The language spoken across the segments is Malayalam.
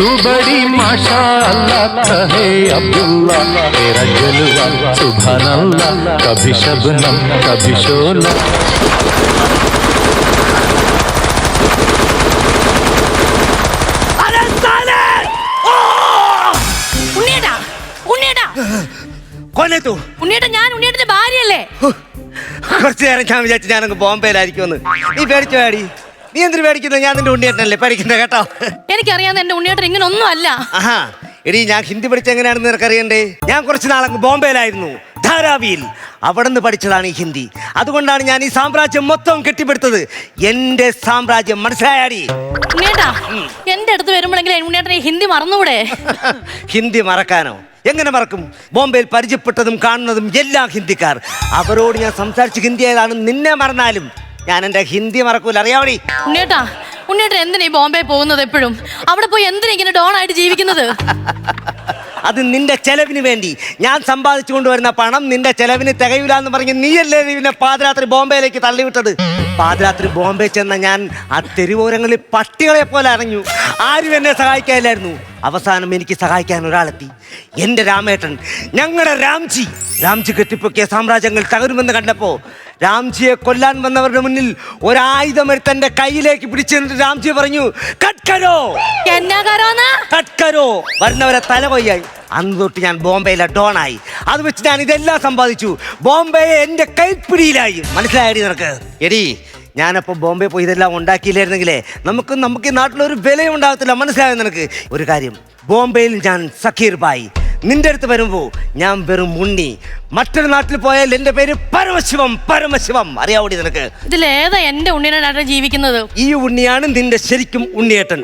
तू बड़ी माशाअल्लाह कहे अब्दुल्ला तेरा जलवा सुभान अल्लाह कभी शबनम कभी शोला ഉണ്ണിയേട്ടാ ഉണ്ണിയേട്ടാ കൊല്ലത്തു ഉണ്ണിയേട്ടാ ഞാൻ ഉണ്ണിയേട്ടന്റെ ഭാര്യയല്ലേ കുറച്ചു നേരം ഞാൻ വിചാരിച്ചു ഞാനങ്ങ് ബോംബെയിലായിരിക്കുമെന്ന് നീ പേടിച്ചു പേടി നീ എന്തിനു പേടിക്കുന്നത് ഞാൻ നിന്റെ ഉണ്ണിയേട്ടനല്ലേ പേടിക്കുന്നത് കേട്ടോ? എനിക്കറിയാവുന്ന എന്റെ ഉണ്ണിയേട്ടൻ ഇങ്ങനെ ഒന്നും അല്ല. ആഹാ എടി ഞാൻ ഹിന്ദി പഠിച്ച എങ്ങനെയാണെന്ന് നിനക്കറിയണ്ടേ? ഞാൻ കുറച്ച് നാളങ്ങ് ബോംബെയിലായിരുന്നു ധാരാവിയിൽ. അവിടെ നിന്ന് പഠിച്ചതാണ് ഈ ഹിന്ദി. അതുകൊണ്ടാണ് ഞാൻ ഈ സാമ്രാജ്യം മൊത്തം കെട്ടിപ്പടുത്തത്. എന്റെ സാമ്രാജ്യം മനസ്സിലായാടി? ഉണ്ണിയേട്ടാ എന്റെ അടുത്ത് വരുമ്പോഴെങ്കിലും ഹിന്ദി മറന്നുകൂടെ ഹിന്ദി മറക്കാനോ? എങ്ങനെ മറക്കും? ബോംബെയിൽ പരിചയപ്പെട്ടതും കാണുന്നതും എല്ലാം ഹിന്ദിക്കാർ. അവരോട് ഞാൻ സംസാരിച്ച് ഹിന്ദി ഏതാണ് നിന്നെ മറന്നാലും ഞാൻ എന്റെ ഹിന്ദി മറക്കൂല. അറിയാവടി. ഉണ്ണിയേട്ടാ ഉണ്ണിയേട്ടൻ എന്തിനാ ഈ ബോംബെ പോകുന്നത് എപ്പോഴും? അവിടെ പോയി എന്തിനാ ഇങ്ങനെ ഡോൺ ആയിട്ട് ജീവിക്കുന്നത്? അത് നിന്റെ ചെലവിന് വേണ്ടി. ഞാൻ സമ്പാദിച്ചു കൊണ്ടുവരുന്ന പണം നിന്റെ ചെലവിന് തികയില്ല എന്ന് പറഞ്ഞ് നീയല്ലേ പിന്നെ പാതിരാത്രി ബോംബെയിലേക്ക് തള്ളിവിട്ടത്? പാതിരാത്രി ബോംബെ ചെന്ന ഞാൻ ആ തെരുവോരങ്ങളിൽ പട്ടികളെ പോലെ അറിഞ്ഞു ആരും എന്നെ സഹായിക്കാനില്ലായിരുന്നു. അവസാനം എനിക്ക് സഹായിക്കാൻ ഒരാളെത്തി. എന്റെ രാമേട്ടൻ. ഞങ്ങളുടെ രാംജി. രാംജി കെട്ടിപ്പൊക്കിയ സാമ്രാജ്യങ്ങൾ തകരുമെന്ന് കണ്ടപ്പോ രാംജിയെ കൊല്ലാൻ വന്നവരുടെ മുന്നിൽ ഒരായുധം തന്റെ കയ്യിലേക്ക് പിടിച്ചു നിന്നിട്ട് രാംജി പറഞ്ഞു കട്കരോ കട്കരോ വരുന്നവരെ തല കൊയ്യായി. അന്ന് തൊട്ട് ഞാൻ ബോംബെയിലെ ഡോണായി അത് വെച്ച് ഞാൻ ഇതെല്ലാം സമ്പാദിച്ചു. ബോംബെയെ എന്റെ കൈപ്പിടിയിലായി. മനസ്സിലായടി നിനക്ക്? എടി ഞാനപ്പോൾ ബോംബെ പോയി ഇതെല്ലാം ഉണ്ടാക്കിയില്ലായിരുന്നെങ്കിലേ നമുക്ക് നമുക്ക് ഈ നാട്ടിലൊരു വിലയും ഉണ്ടാകത്തില്ല. മനസ്സിലായോ നിനക്ക്? ഒരു കാര്യം ബോംബെയിൽ ഞാൻ സക്കീർ ബായി. നിന്റെ അടുത്ത് വരുമ്പോൾ ഞാൻ വെറും ഉണ്ണി. മറ്റൊരു നാട്ടിൽ പോയാൽ എന്റെ പേര് പരമശിവം പരമശിവം. അറിയാവൂടി നിനക്ക്? ഇതിലേതാ എന്റെ ഉണ്ണിയേട്ടൻ ജീവിക്കുന്നത്? ഈ ഉണ്ണിയാണ് നിന്റെ ശരിക്കും ഉണ്ണിയേട്ടൻ.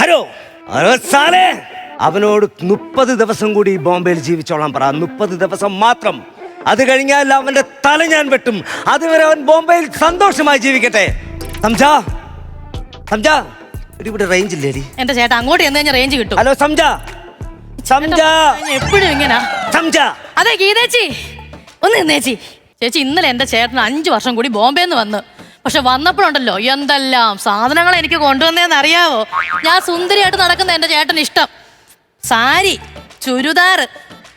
ഹലോ. ഹലോ സാലേ അവനോട് മുപ്പത് ദിവസം കൂടി ബോംബെയിൽ ജീവിച്ചോളാൻ പറ. മുപ്പത് ദിവസം മാത്രം. അത് കഴിഞ്ഞാൽ അവന്റെ തല ഞാൻ വെട്ടും. അതുവരെ അവൻ ബോംബെയിൽ സന്തോഷമായി ജീവിക്കട്ടെ. സംജാ സംജാ ഇവിടെ റേഞ്ച് ഇല്ലേടി. എന്റെ ചേട്ടാ അങ്ങോട്ട് ചെന്ന് കഴിഞ്ഞാൽ റേഞ്ച് കിട്ടും. ഹലോ സംജാ. സംജാ. എപ്പോഴും ഇങ്ങനാ. സംജാ. അതെ ഗീതേച്ചി. ഒന്ന് നിന്നേച്ചി. ചേച്ചി ഇന്നലെ എന്റെ ചേട്ടൻ അഞ്ചു വർഷം കൂടി ബോംബെന്ന് വന്ന്. പക്ഷെ വന്നപ്പോഴുണ്ടല്ലോ എന്തെല്ലാം സാധനങ്ങൾ എനിക്ക് കൊണ്ടുവന്നേന്ന് അറിയാവോ? ഞാൻ സുന്ദരിയായിട്ട് നടക്കുന്ന എന്റെ ചേട്ടൻ ഇഷ്ടം. സാരി ചുരിദാർ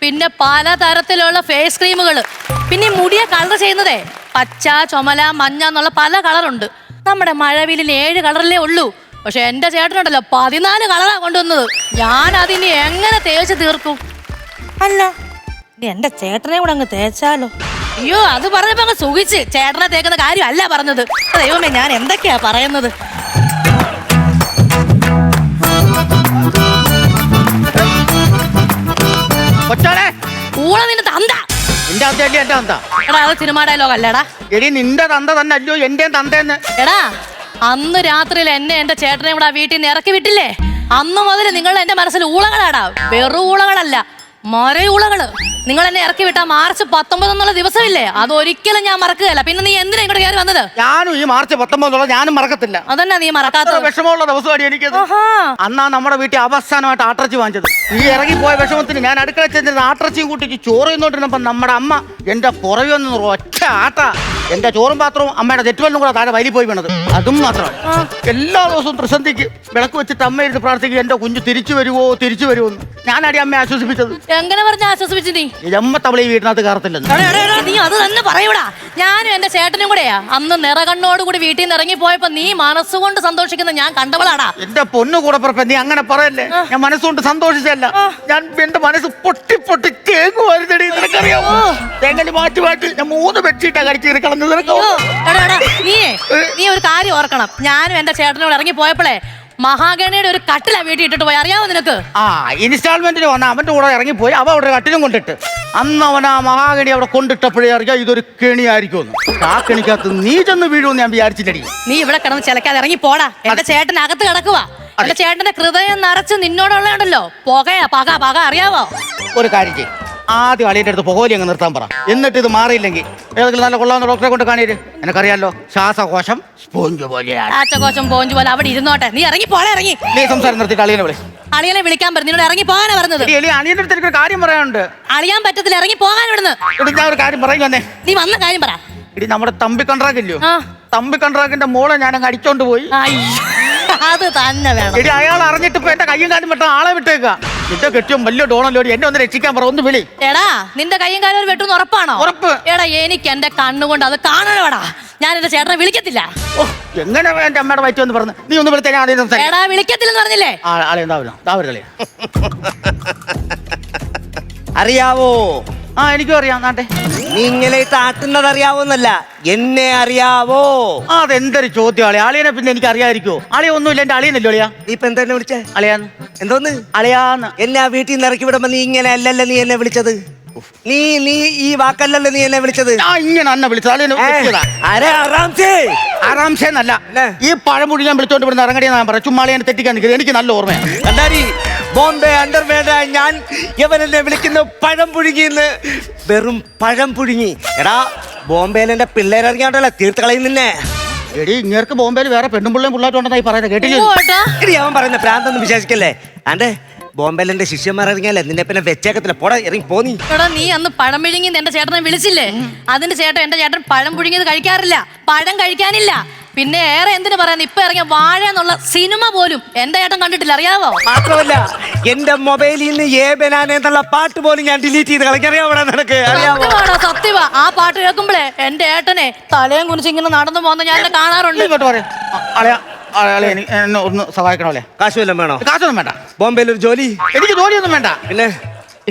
പിന്നെ പല തരത്തിലുള്ള ഫേസ് ക്രീമുകൾ പിന്നെ മുടിയെ കളർ ചെയ്യുന്നതേ. പച്ച ചുമല മഞ്ഞ എന്നുള്ള പല കളറുണ്ട് നമ്മുടെ മഴവിലിന് ഏഴ് കളറിലേ ഉള്ളൂ. പക്ഷെ എന്റെ ചേട്ടനുണ്ടല്ലോ പതിനാല് കളറാ കൊണ്ടുവന്നത്. ഞാൻ അതിനെ എങ്ങനെ തേച്ച് തീർക്കും? അല്ല ഇനി എന്റെ ചേട്ടനെ കൂടെ അങ്ങ് തേച്ചാലോ? അയ്യോ അത് പറഞ്ഞപ്പോ അങ്ങ് സുഖിച്ച്. ചേട്ടനെ തേക്കുന്ന കാര്യമല്ല പറഞ്ഞത്. ദൈവമേ ഞാൻ എന്തൊക്കെയാ പറയുന്നത്? കൊച്ചാളെ ഊള നിന്റെ തന്ത. നിന്റെ എന്റെ തന്ത? എടാ അത് സിനിമ ഡയലോഗ് അല്ലേടാ. എടി നിന്റെ തന്ത തന്നെ അല്ലയോ എന്റെയും തന്തേന്ന്. എടാ അന്ന് രാത്രിയിൽ എന്നെ എന്റെ ചേട്ടനെ കൂടെ വീട്ടിൽ നിന്ന് ഇറക്കി വിട്ടില്ലേ? അന്ന് മുതൽ നിങ്ങൾ എന്റെ മനസ്സിൽ ഊളകളാടാ. വെറു ഊളകളല്ല മൊരയൂളകൾ നിങ്ങൾ എന്നെ ഇറക്കി വിട്ട മാർച്ച് പത്തൊമ്പത് എന്നുള്ള ദിവസമില്ലേ? അത് ഒരിക്കലും ഞാൻ മറക്കുകയല്ല. പിന്നെ നീ എന്തിനാ ഇങ്ങോട്ട് കയറി വന്നത്? ഞാനും ഈ മാർച്ച് പത്തൊമ്പത് ഞാനും മറക്കത്തില്ല. അതന്നെ നീ മറക്കാത്ത വിഷമമുള്ള ദിവസമാണ് എനിക്ക്. അന്നാ നമ്മുടെ വീട്ടിൽ അവസാനമായിട്ട് ആട്ടർച്ചി വാങ്ങിച്ചത്. ഇറങ്ങി പോയ വിഷമത്തിന് ഞാൻ അടുക്കള ചെന്നിരുന്ന ആട്ടർച്ചിയും കൂട്ടിക്ക് ചോറ് തിന്നോണ്ടിരുന്നപ്പോ നമ്മുടെ അമ്മ എന്റെ പുറകെ വന്ന് ഒറ്റ ആട്ട. എന്റെ ചോറും പാത്രവും അമ്മയുടെ തെറ്റുവല്ലും കൂടെ താഴെ വലി പോയി വീണത്. അതും മാത്രമാണ് എല്ലാ ദിവസവും പ്രസന്ധിക്ക് വിളക്ക് വെച്ചിട്ട് അമ്മ ഇരുന്ന് പ്രാർത്ഥിക്കുക എന്റെ കുഞ്ഞു തിരിച്ചു വരുവോ തിരിച്ചു വരുമോ ഞാനടി അമ്മയെ ആശ്വസിപ്പിച്ചത്. എങ്ങനെ പറഞ്ഞ ആശ്വസിപ്പിച്ചു നീ? എമ്മത്തവളെ ഈ വീട്ടിനകത്ത് കയറത്തില്ല നീ അത് തന്നെ പറയൂടാ. ഞാനും എന്റെ ചേട്ടനും കൂടെയാ. അന്ന് നിറകണ്ണോട് കൂടി വീട്ടിൽ നിന്ന് ഇറങ്ങി പോയപ്പോ നീ മനസ്സുകൊണ്ട് സന്തോഷിക്കുന്ന ഞാൻ കണ്ടവളാടാ. എന്റെ പൊന്നു കൂടെ പറപ്പ നീ അങ്ങനെ പറയല്ലേ? ഞാൻ മനസ്സുകൊണ്ട് സന്തോഷിച്ചല്ല ഞാൻ എന്റെ മനസ്സ് പൊട്ടി പൊട്ടി തേങ്ങുമായിരുന്നടി നിനക്കറിയാമോ തേങ്ങൽ മാറ്റി മാറ്റി ഞാൻ മൂന്ന് ബെഡ്ഷീറ്റാ കടിച്ചു നിനക്കോ നീയേ നീ ഒരു കാര്യം ഓർക്കണം. ഞാനും എന്റെ ചേട്ടനോട് ഇറങ്ങി പോയപ്പോഴേ മഹാഗണിയുടെ ഒരു കട്ടിലാ വീട്ടിൽ ഇട്ടിട്ട് പോയി. അറിയാവോ നിനക്ക്? ആ ഇൻസ്റ്റാൾമെന്റിന് വന്ന അവന്റെ കൂടെ ഇറങ്ങിപ്പോയി. അവ അവിടെ കട്ടിലും കൊണ്ടിട്ട്. അന്ന് അവൻ ആ മഹാഗണി അവിടെ കൊണ്ടിട്ടപ്പോഴേ അറിയാം ഇതൊരു കെണിയായിരിക്കും ആ കെണിക്കകത്ത് നീ ചെന്ന് വീഴുമെന്ന് ഞാൻ വിചാരിച്ചില്ലടി. നീ ഇവിടെ കിടന്ന് ചിലക്കാതെ ഇറങ്ങി പോടാ. എന്റെ ചേട്ടൻ അകത്ത് കിടക്കുക എന്റെ ചേട്ടന്റെ ഹൃദയം നിറച്ച് നിന്നോടുള്ളതുണ്ടല്ലോ പുകയാ പക പക അറിയാവോ? ഒരു കാര്യം ചെയ്യും. ആദ്യം അളിയുടെ അടുത്ത് പുകോലി അങ്ങ് നിർത്താൻ പറ. എന്നിട്ട് ഇത് മാറിയില്ലെങ്കിൽ ഏതെങ്കിലും നല്ല കൊള്ളാവുന്ന ഡോക്ടറെ കൊണ്ട് കാണിയത് എനിക്കറിയാലോ ശ്വാസകോശം സ്പോഞ്ച് പോലെയാണ്. ആച്ചകോശം പോഞ്ചു പോലെ അവിടെ ഇരുന്നോട്ടെ. നീ ഇറങ്ങി ഇറങ്ങി. നീ സംസാരം നിർത്തിയിട്ട് അളിയനെ വിളി. അളിയനെ വിളിക്കാൻ പറഞ്ഞു. നിന്നോട് ഇറങ്ങി പോകാനാ പറഞ്ഞത്. എലി അളിയന്റെ അടുത്ത് എനിക്കൊരു കാര്യം പറയാനുണ്ട്. അളിയാൻ പറ്റത്തില്ല ഇറങ്ങി പോകാൻ ഇവിടുന്ന്. എടി ഞാൻ ഒരു കാര്യം പറയും തന്നെ നീ വന്ന കാര്യം പറ. ഇടി നമ്മുടെ തമ്പി ആ. തമ്പി കണ്ട്രാക്കിന്റെ മോളെ ഞാൻ അങ്ങ് അടിച്ചോണ്ട് പോയി. അയ്യോ. അത് തന്നെ വേണം. എടി അയാൾ അറിഞ്ഞിട്ട് ഇപ്പൊ എന്റെ കയ്യും കാലും വെട്ടാൻ ആളെ വിട്ടേക്ക. നിന്റെ കെട്ടിയും വലിയ ഡോണല്ലോടി എന്നെ ഒന്ന് രക്ഷിക്കാൻ പറ ഒന്ന് വിളി. എടാ നിന്റെ കയ്യും കാലും ഒരു വെട്ടുന്ന് ഉറപ്പാണോ? ഉറപ്പ്. എടാ എനിക്ക് എന്റെ കണ്ണുകൊണ്ട് അത് കാണണോടാ ഞാൻ എന്റെ ചേട്ടനെ വിളിക്കത്തില്ല. ഓ എങ്ങനെ എന്റെ അമ്മയുടെ വയറ്റ് എന്ന് പറഞ്ഞു? നീ ഒന്ന് വിളിച്ചാൽ സംസാരിക്കാം. എടാ വിളിക്കത്തില്ലെന്ന് പറഞ്ഞില്ലേ? ആളെ അറിയാവോ? ആ എനിക്കും അറിയാം നാട്ടെ. നീ ഇങ്ങനെ താട്ടുന്നത് അറിയാവോന്നല്ല എന്നെ അറിയാവോ? ആ അതെന്തൊരു ചോദ്യം ആളെ ആളിയനെ പിന്നെ എനിക്ക് അറിയാതിരിക്കുമോ ആളിയ ഒന്നുമില്ല എന്റെ അളിയനല്ലോ അളിയാ? നീ ഇപ്പൊ എന്താ എന്നെ വിളിച്ചേ? അളിയാന്ന്. എന്തോന്ന്? അളിയാന്ന്. എന്നെ ആ വീട്ടിൽ നിന്ന് ഇറക്കി വിടുമ്പോ നീ ഇങ്ങനെ അല്ലല്ലോ നീ എന്നെ വിളിച്ചത്? നീ നീ ഈ വാക്കല്ലല്ലോ നീ എന്നെ വിളിച്ചത്? ഞാൻ ഇങ്ങനെ അന്നെ വിളിച്ചത്. ആറാംസേ? ഈ പഴമുടി ഞാൻ വിളിച്ചോണ്ട് ഇവിടുന്ന് ഇറങ്ങടിയെന്ന് ഞാൻ പറയാം. ചുമ്മാ അളിയനെ തെറ്റിക്കാൻ നിൽക്കുന്നത് എനിക്ക് നല്ല ഓർമ്മയാണ് കണ്ടാരി ബോംബെ അണ്ടർവേഡ ഞാൻ ഇവനെന്നെ എന്നെ വിളിക്കുന്ന പഴം പുഴുങ്ങിന്ന് വെറും പഴം പുഴുങ്ങി. എടാ ബോംബെയിൽ എന്റെ പിള്ളേരിറങ്ങിയാണ്ടല്ലോ തീർത്ത് കളയും നിന്നെ. എടി ഇങ്ങേർക്ക് ബോംബെയിൽ വേറെ പെണ്ണും പിള്ളേം പിള്ളേരുണ്ടെന്നായി പറയുന്നത്. കേട്ടില്ലേ? അവൻ പറയുന്ന പ്രാന്തൊന്നും വിശ്വസിക്കല്ലേ ആണ്ടേ ബോംബെയിൽ എന്റെ ശിഷ്യന്മാർ ഇറങ്ങിയാലേ നിന്നെ പിന്നെ വെച്ചേക്കത്തില്ല. പോടാ ഇറങ്ങി പോന്നി എടാ നീ അന്ന് പഴം വിഴുങ്ങി എന്റെ ചേട്ടനെ വിളിച്ചില്ലേ? അതിന്റെ ചേട്ടൻ എന്റെ ചേട്ടൻ പഴം പുഴുങ്ങിയത് കഴിക്കാറില്ല. പഴം കഴിക്കാനില്ല. പിന്നെ ഏറെ എന്തിനു പറയാൻ ഇപ്പൊ ഇറങ്ങിയ വാഴ എന്നുള്ള സിനിമ പോലും എന്റെ ചേട്ടൻ കണ്ടിട്ടില്ല. അറിയാവോ? മാത്രമല്ല എന്റെ മൊബൈലിൽ നിന്ന് ഏ ബനാന എന്നുള്ള പാട്ട് പോലും ഞാൻ ഡിലീറ്റ് ചെയ്ത് കളഞ്ഞറിയാവോ നിനക്ക്? അറിയാവോ? സത്യമാണോ? സത്യമാ. ആ പാട്ട് കേൾക്കുമ്പോഴേ എന്റെ ഏട്ടനെ തലയും കുനിച്ച് ഇങ്ങനെ നടന്നു പോകുന്ന ഞാൻ എന്നെ കാണാറുണ്ട്. കേട്ടോ ഇങ്ങോട്ട് പറയാം. അളയാ എനിക്ക് എന്നെ ഒന്ന് സഹായിക്കണമല്ലേ കാശ് വല്ലതും വേണോ? കാശൊന്നും വേണ്ട. ബോംബെയിൽ ഒരു ജോലി? എനിക്ക് ജോലിയൊന്നും വേണ്ട. പിന്നെ?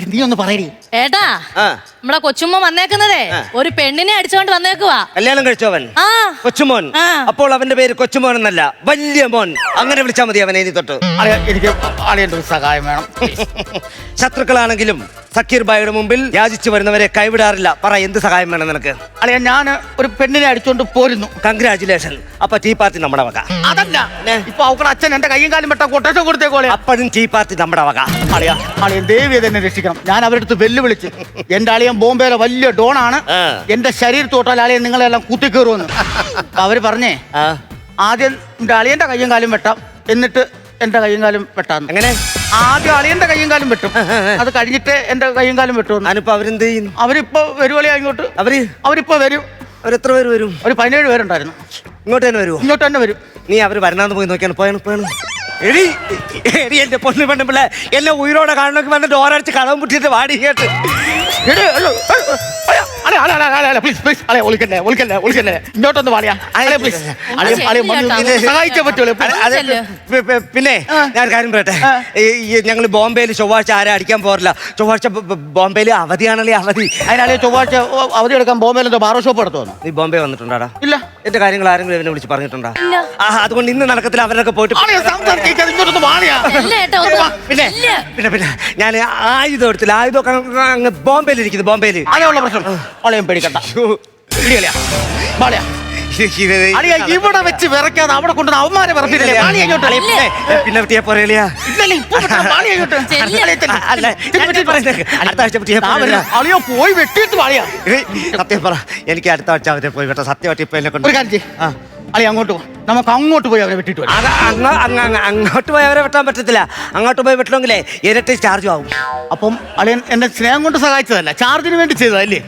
നീ ഒന്ന് പറയടി. ഏട്ടാ ആ. നമ്മളെ കൊച്ചുമ്മ വന്നേക്കുന്നതേ. ആ. ഒരു പെണ്ണിനെ അടിച്ചുകൊണ്ട് വന്നേക്കുവാ. കല്യാണം കഴിച്ചവൻ ആ. കൊച്ചുമോൻ. ആ. അപ്പോൾ അവന്റെ പേര് കൊച്ചുമോൻ എന്നല്ല വലിയ മോൻ. അങ്ങനെ വിളിച്ചാൽ മതി അവനെ ഇനി തൊട്ട്. അളിയ എനിക്ക് അളിയന്റെ ഒരു സഹായം വേണം. ശത്രുക്കളാണെങ്കിലും സക്കീർ ബായിയുടെ മുമ്പിൽ യാചിച്ചു വരുന്നവരെ കൈവിടാറില്ല. പറ എന്ത് സഹായം വേണം നിനക്ക്? അളിയ ഞാൻ ഒരു പെണ്ണിനെ അടിച്ചോണ്ട് പോരുന്നു. കൺഗ്രാചുലേഷൻ അപ്പൊ ടീ പാർട്ടി നമ്മുടെ വക. അതല്ല. ഇപ്പൊ അവക്കടെ അച്ഛൻ എന്റെ കൈയും കാലും വെട്ട കൊട്ടേഷൻ കൊടുത്തേക്കോളെ അപ്പോഴും ടീ പാർട്ടി നമ്മുടെ വക. അളിയ. ദേവിയെ തന്നെ രക്ഷിക്കണം. ഞാൻ അവരടുത്ത് വെല്ലുവിളിച്ച് എന്റെ അളിയൻ ബോംബെയിലെ വലിയ ഡോണാണ്. എന്റെ ശരീരത്തോട്ടാൽ അളിയൻ നിങ്ങളെല്ലാം കുത്തിക്കേറുമെന്ന് അവർ പറഞ്ഞേ ആദ്യം എന്റെ അളിയന്റെ കയ്യും കാലും വെട്ടാം. എന്നിട്ട് എന്റെ കയ്യും കാലും വെട്ടാന്ന്. എങ്ങനെ? ആദ്യം അളിയന്റെ കയ്യും കാലും വെട്ടും. അത് കഴിഞ്ഞിട്ട് എന്റെ കയ്യും കാലും വെട്ടും ഞാനിപ്പോ അവരെന്ത് ചെയ്യുന്നു? അവരിപ്പോ വരുവളി ഇങ്ങോട്ട്. അവർ? അവരിപ്പോ വരും. അവരെത്ര പേര് വരും? ഒരു പതിനേഴ് പേരുണ്ടായിരുന്നു. ഇങ്ങോട്ട് തന്നെ വരുമോ ഇങ്ങോട്ട് തന്നെ വരും. നീ അവർ വരണാന്ന് പോയി നോക്കിയാണ്. പോയാണ് പോയാണ്. എടി എടി എന്റെ പൊണ്ണു പെണ്ണുമ്പിള്ള എന്നെ ഉയരോടെ കാണണമെങ്കിൽ വന്നിട്ട് ഓരോ കളവും മുട്ടിട്ട് വാടി കേട്ട് എടി, അയ്യോ, അയ്യോ, അയ്യോ, അളെ, അളെ, അളെ, അളെ, അളെ, please, please, അളെ, ഒളിക്കല്ലേ, ഒളിക്കല്ലേ, ഒളിക്കല്ലേ. ഇങ്ങോട്ടൊന്ന് വാളിയാ. അളെ, please. അളെ, അളെ, വന്ന് ശരി, ഇത് ചേട്ടാ. സഹായിച്ചേ പറ്റുള്ളൂ. അതെ, അതെ, ചെല്ല്. പി- പി- പിന്നെ ഞാൻ കാര്യം പറയട്ടെ ഞങ്ങൾ ബോംബെയിൽ ചൊവ്വാഴ്ച ആരെ അടിക്കാൻ പോറില്ല ചൊവ്വാഴ്ച ബോംബെയിൽ അവധിയാണല്ലേ അവധി അതിനാളെ ചൊവ്വാഴ്ച അവധി എടുക്കാൻ ബോംബെയിൽ എന്തോ ബാറോ ഷോപ്പ് എടുത്തു നീ ബോംബെ വന്നിട്ടുണ്ടാടാ ഇല്ല എന്റെ കാര്യങ്ങൾ ആരെങ്കിലും എന്നെ വിളിച്ച് പറഞ്ഞിട്ടുണ്ടാ. ആ അതുകൊണ്ട് ഇന്ന് നടക്കത്തില്ല അവരൊക്കെ പോയിട്ട് പിന്നെ ഇല്ല. പിന്നെ പിന്നെ ഞാൻ ആയുധം എടുത്തില്ല ആയുധമൊക്കെ അങ്ങ് അങ്ങ് ബോംബെയിൽ ഇരിക്കുന്നു ബോംബെയിൽ അതേയുള്ള പ്രശ്നം അളയും പേടിക്കണ്ട. ഇടിയല്ലേ വാളിയാ അളിയ ഇവിടെ വെച്ച് വിറയ്ക്കാതെ അവിടെ കൊണ്ടു അവന്മാരെ വിറപ്പില്ലേ വാളിയ അങ്ങോട്ട് പിന്നെ പറ്റിയെ പോരേലിയാ വാളിയ. അളിയ, പോയി വെട്ടിയിട്ട് വാളിയാ സത്യം പറ എനിക്ക് അടുത്ത ആഴ്ച അവരെ പോയി വെട്ട. സത്യമായിട്ട് ഇപ്പൊ എന്നെ കൊണ്ട് അളി അങ്ങോട്ട് പോ നമുക്ക് അങ്ങോട്ട് പോയി അവരെ വെട്ടിട്ട് വരാം. അത് അങ്ങ് അങ്ങ് അങ്ങ് അങ്ങോട്ട് പോയി അവരെ വെട്ടാൻ പറ്റത്തില്ല. അങ്ങോട്ട് പോയി വെട്ടണമെങ്കിലേ ഇരട്ടി ചാർജും ആവും. അപ്പം അളിയൻ എന്നെ സ്നേഹം കൊണ്ട് സഹായിച്ചതല്ല ചാർജിന് വേണ്ടി ചെയ്തതല്ലേ?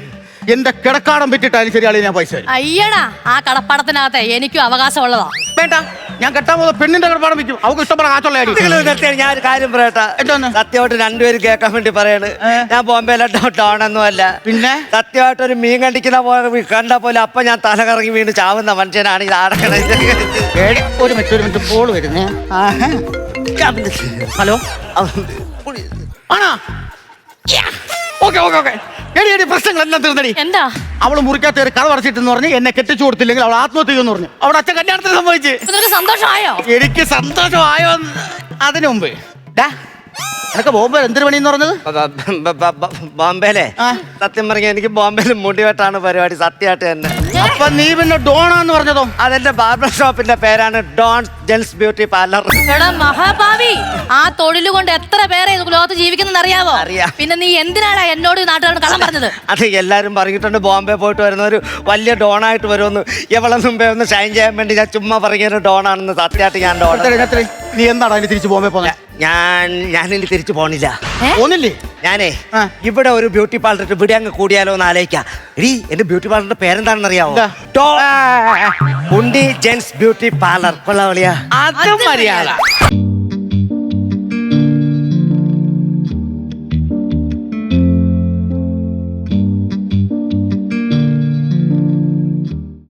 എന്റെ കിടക്കാടം വിറ്റിട്ടാലും ശരി അളിയ ഞാൻ പൈസ തരും. അയ്യടാ ആ കടപ്പാടത്തിനകത്തെ എനിക്കും അവകാശമുള്ളതാ. വേണ്ട ഞാൻ കെട്ടാൻ പോകുന്ന പെണ്ണിന്റെ കിടപ്പാടം വിൽക്കും. അവൾക്ക് ഇഷ്ടപ്പെടാൻ കാച്ചുള്ള അടി. നിങ്ങൾ ഞാൻ ഒരു കാര്യം പറയട്ടെ? സത്യമായിട്ട് രണ്ടുപേരും കേൾക്കാൻ വേണ്ടി പറയാണ്? ഞാൻ ബോംബെയിലെ ഡോണൊന്നും അല്ല. പിന്നെ? സത്യമായിട്ട് ഒരു മീൻ കണ്ടിക്കുന്ന പോലെ കണ്ട പോലെ അപ്പൊ ഞാൻ തല കറങ്ങി വീണ് ചാവുന്ന മനുഷ്യനാണ് ഇത് ആടക്കണത് ഒരു മിനിറ്റ് ഒരു മിനിറ്റ് വരുന്നു വരുന്നേ. ആഹാ. ഹലോ? ആണോ? Okay okay okay. എടി എടി പ്രശ്നങ്ങളെല്ലാം തീർന്നടി. എന്താ? അവൾ മുറിക്കാത്ത ഒരു കഥ പറച്ചിട്ടെന്ന് പറഞ്ഞ് എന്നെ കെട്ടിച്ചു കൊടുത്തില്ലെങ്കിൽ അവൾ ആത്മഹത്യ ചെയ്യുമെന്ന് പറഞ്ഞു. അവിടെ അച്ഛൻ കല്യാണത്തിന് സംഭവിച്ച് ഇപ്പൊ നിനക്ക് സന്തോഷമായോ? എനിക്ക് സന്തോഷമായോ എന്ന് അതിനു മുമ്പ്. ഡാ നിനക്ക് ബോംബെ എന്തൊരു പണിയെന്ന് പറഞ്ഞത്? ബോംബെയിലെ? ആ. സത്യം പറഞ്ഞ എനിക്ക് ബോംബെയിൽ മുടിവെട്ടാണ് പരിപാടി സത്യമായിട്ട് തന്നെ. അപ്പൊ നീ പിന്നെ ഡോണാന്ന് പറഞ്ഞതോ? അതെന്റെ ബാർബർ ഷോപ്പിന്റെ പേരാണ് ഡോൺ ജെൻസ് ബ്യൂട്ടി പാർലർ. എടാ മഹാഭാവി ആ തൊഴിൽ കൊണ്ട് എത്ര പേരെ ഇത് ലോകത്ത് ജീവിക്കുന്നെന്ന് അറിയാവോ? അറിയാം. പിന്നെ നീ എന്തിനാടാ എന്നോട് ഈ നാട്ടുകാരോട് കള്ളം പറഞ്ഞത്? അത് എല്ലാരും പറഞ്ഞിട്ടുണ്ട് ബോംബെ പോയിട്ട് വരുന്ന ഒരു വലിയ ഡോണായിട്ട് വരുമെന്ന്. എവളെ മുമ്പേ ഒന്ന് ഷൈൻ ചെയ്യാൻ വേണ്ടി ഞാൻ ചുമ്മാ പറഞ്ഞൊരു ഡോണാണെന്ന് സത്യമായിട്ട് ഞാൻ ഡോൺ? നീ എന്താണ് അതിന് തിരിച്ചു ബോംബെ പോന്നെ? ഞാൻ ഞാൻ ഇനി തിരിച്ചു പോണില്ല? പോന്നില്ലേ ഞാനേ ഇവിടെ ഒരു ബ്യൂട്ടി പാർലർ ഇവിടെ അങ്ങ് കൂടിയാലോ എന്ന് ആലോചിക്കാം. എടി എന്റെ ബ്യൂട്ടി പാർലറിന്റെ പേരെന്താണെന്ന് അറിയാമോ ടോ ഉണ്ടി ജെൻസ് ബ്യൂട്ടി പാർലർ. കൊള്ളാവളിയാ അത് മര്യാദ.